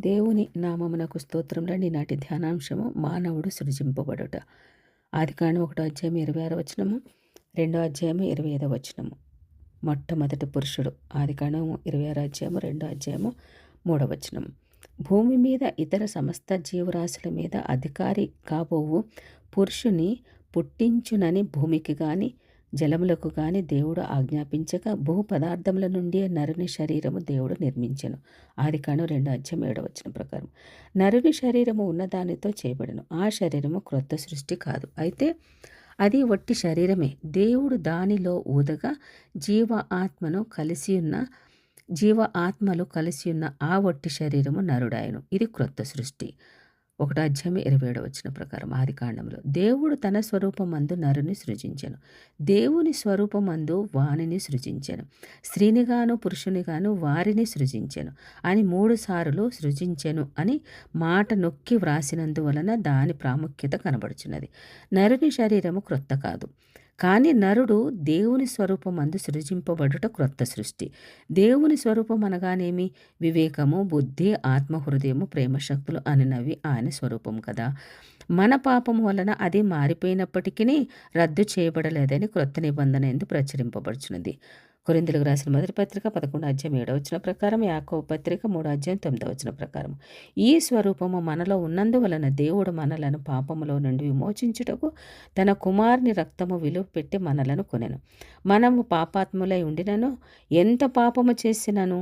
దేవుని నామమునకు స్తోత్రం నాటి ధ్యానాంశము మానవుడు సృజింపబడుట. ఆదికాండం ఒకటో అధ్యాయం ఇరవై ఆరో వచనము రెండో అధ్యాయము ఇరవై ఐదో వచనము. మొట్టమొదటి పురుషుడు. ఆదికాండము ఇరవై ఆరో అధ్యాయము రెండో అధ్యాయము మూడో వచనము. భూమి మీద ఇతర సమస్త జీవరాశుల మీద అధికారి కాబోవు పురుషుని పుట్టించునని భూమికి కానీ జలములకు గాని దేవుడు ఆజ్ఞాపించక భూ పదార్థముల నుండి నరుని శరీరము దేవుడు నిర్మించెను. ఆది కాను రెండు అధ్యయం ఏడవ వచ్చిన ప్రకారం. నరుని శరీరము ఉన్నదానితో చేయబడను. ఆ శరీరము క్రొత్త సృష్టి కాదు. అయితే అది వట్టి శరీరమే. దేవుడు దానిలో ఊదగా జీవ ఆత్మను కలిసి ఉన్న జీవ ఆత్మలు కలిసి ఉన్న ఆ వట్టి శరీరము నరుడాయను ఇది క్రొత్త సృష్టి. ఒకటి అధ్యాయం ఇరవై ఏడు వచ్చిన ప్రకారం ఆది కాండంలో దేవుడు తన స్వరూపమందు నరుని సృజించాను. దేవుని స్వరూపమందు వాణిని సృజించాను. స్త్రీనిగాను పురుషునిగాను వారిని సృజించెను. అని మూడు సార్లు సృజించెను అని మాట నొక్కి వ్రాసినందువలన దాని ప్రాముఖ్యత కనబడుచున్నది. నరుని శరీరము క్రొత్త కాదు. కానీ నరుడు దేవుని స్వరూపం అందు సృజింపబడుట క్రొత్త సృష్టి. దేవుని స్వరూపం అనగానేమి? వివేకము బుద్ధి ఆత్మహృదయము ప్రేమశక్తులు అనినవి ఆయన స్వరూపం కదా. మన పాపం వలన అది మారిపోయినప్పటికీ రద్దు చేయబడలేదని క్రొత్త నిబంధన ఎందు ప్రచురింపబడుచున్నది. కొరిందులకు రాసిన మొదటి పత్రిక పదకొండు అధ్యాయం ఏడవ వచ్చిన ప్రకారం యాకో పత్రిక మూడో అధ్యాయం తొమ్మిదవ వచ్చిన ప్రకారం ఈ స్వరూపము మనలో ఉన్నందువలన దేవుడు మనలను పాపములో నుండి విమోచించుటకు తన కుమారుని రక్తము విలువ పెట్టి మనలను కొనెను. మనము పాపాత్ములై ఉండినను ఎంత పాపము చేసినను?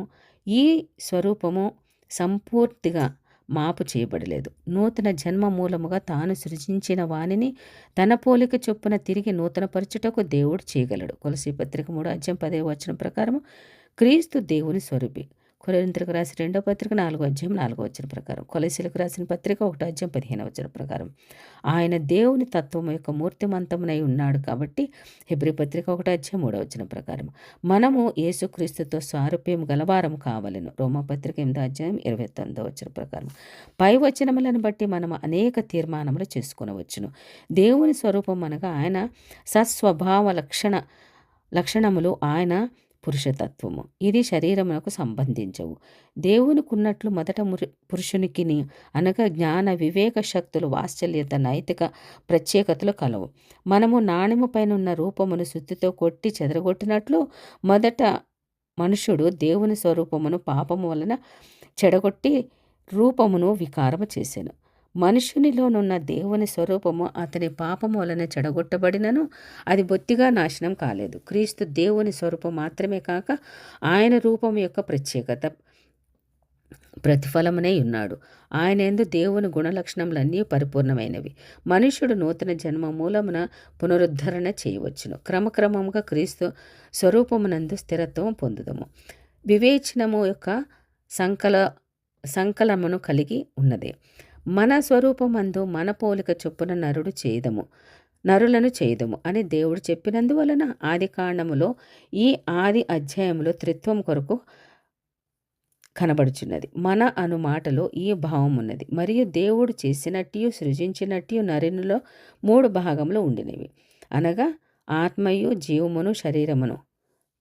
ఈ స్వరూపము సంపూర్తిగా మాపు చేయబడలేదు. నూతన జన్మ మూలముగా తాను సృజించిన వాణిని తన పోలిక చొప్పున తిరిగి నూతనపరచుటకు దేవుడు చేయగలడు. తులసి పత్రిక మూడు అధ్యాయం పదే వచనం ప్రకారము క్రీస్తు దేవుని స్వరూపి. కొరింతలకు రాసిన రెండో పత్రిక నాలుగో అధ్యాయం నాలుగో వచ్చిన ప్రకారం. కొలసీలకు రాసిన పత్రిక ఒకటో అధ్యాయం పదిహేను వచ్చిన ప్రకారం. ఆయన దేవుని తత్వం యొక్క మూర్తిమంతమునై ఉన్నాడు కాబట్టి హెబ్రి పత్రిక ఒకటో అధ్యాయం మూడో వచ్చిన ప్రకారం. మనము యేసుక్రీస్తుతో సారూప్యం గలవారం కావలను. రోమపత్రిక ఎనిమిదో అధ్యాయం ఇరవై తొమ్మిదో వచ్చిన ప్రకారం. పై వచనములను బట్టి మనం అనేక తీర్మానములు చేసుకునవచ్చును. దేవుని స్వరూపం అనగా ఆయన సస్వభావ లక్షణ లక్షణములు ఆయన పురుషతత్వము. ఇది శరీరమునకు సంబంధించవు. దేవునికున్నట్లు మొదట పురుషునికి అనగా జ్ఞాన వివేక శక్తులు వాత్సల్యత నైతిక ప్రత్యేకతలు కలవు. మనము నాణ్యము పైన ఉన్న రూపమును శుద్ధితో కొట్టి చెదరగొట్టినట్లు మొదట మనుషుడు దేవుని స్వరూపమును పాపము వలన చెడగొట్టి రూపమును వికారము చేశాను మనుషునిలోనున్న దేవుని స్వరూపము అతని పాపము వలన చెడగొట్టబడినను అది బొత్తిగా నాశనం కాలేదు. క్రీస్తు దేవుని స్వరూపం మాత్రమే కాక ఆయన రూపం యొక్క ప్రత్యేకత ప్రతిఫలమనే ఉన్నాడు. ఆయన ఎందు దేవుని గుణలక్షణములన్నీ పరిపూర్ణమైనవి. మనుషుడు నూతన జన్మ మూలమున పునరుద్ధరణ చేయవచ్చును. క్రమక్రమంగా క్రీస్తు స్వరూపమునందు స్థిరత్వం పొందుదము. వివేచనము యొక్క సంకల సంకలమును కలిగి ఉన్నది. మన స్వరూపమందు మన పోలిక చొప్పున నరుడు చేయదము నరులను చేయదము అని దేవుడు చెప్పినందువలన ఆది కాండములో ఈ ఆది అధ్యాయంలో త్రిత్వం కొరకు కనబడుచున్నది. మన అను మాటలో ఈ భావం ఉన్నది. మరియు దేవుడు చేసినట్టు సృజించినట్టు నరునిలో మూడు భాగములు ఉండినవి. అనగా ఆత్మయు జీవమును శరీరమును.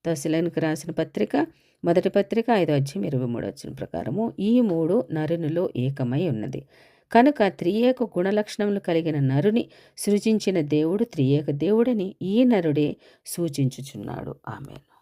తసిలనికి రాసిన పత్రిక మొదటి పత్రిక ఐదో అధ్యాయం ఇరవై మూడు వచ్చిన ప్రకారము ఈ మూడు నరునిలో ఏకమై ఉన్నది. కనుక త్రియేక గుణలక్షణములు కలిగిన నరుని సృజించిన దేవుడు త్రియేక దేవుడని ఈ నరుడే సూచించుచున్నాడు. ఆమెను.